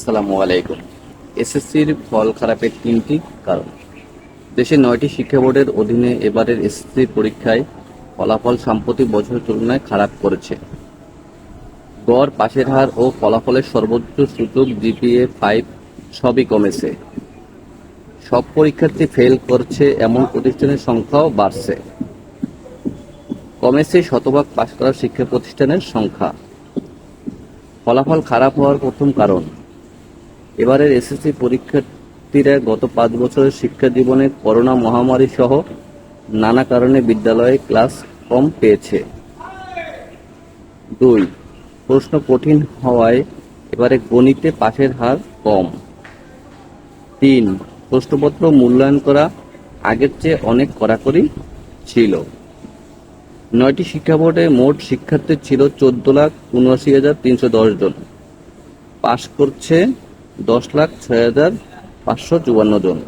আসসালামু আলাইকুম। এসএসসির ফল খারাপের তিনটি কারণ। দেশে নয়টি শিক্ষা বোর্ডের অধীনে এবারের এসএসসি পরীক্ষায় ফলাফল সাম্প্রতিক বছরের তুলনায় খারাপ করেছে। গড়, পাশের হার ও ফলাফলের সর্বোচ্চ সূচক জিপিএ ফাইভ সবই কমেছে। সব পরীক্ষার্থী ফেল করছে, এমন প্রতিষ্ঠানের সংখ্যাও বাড়ছে। কমেছে শতভাগ পাশ করা শিক্ষা প্রতিষ্ঠানের সংখ্যা। ফলাফল খারাপ হওয়ার প্রথম কারণ এবারের এসএসসি পরীক্ষার্থীরা গত পাঁচ বছরের শিক্ষা জীবনে করোনা মহামারী সহ নানা কারণে বিদ্যালয়ে ক্লাস কম পেয়েছে। দুই, প্রশ্ন কঠিন হওয়ায় এবারে গণিতে পাশের হার কম। তিন, প্রশ্নপত্র মূল্যায়ন করা আগের চেয়ে অনেক কড়াকড়ি ছিল। নয়টি শিক্ষা বোর্ডে মোট শিক্ষার্থী ছিল চোদ্দ লাখ উনআশি হাজার তিনশো দশ জন। পাশ করছে দশ লাখ ছয় হাজার পাঁচশো চুয়ান্ন জন।